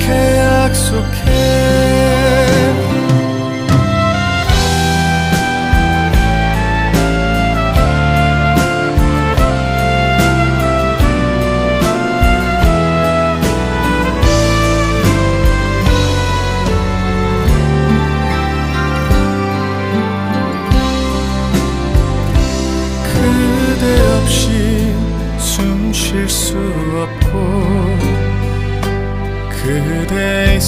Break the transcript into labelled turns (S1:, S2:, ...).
S1: 그렇게 약속해. 그대 없이 숨 쉴 수 없고 그대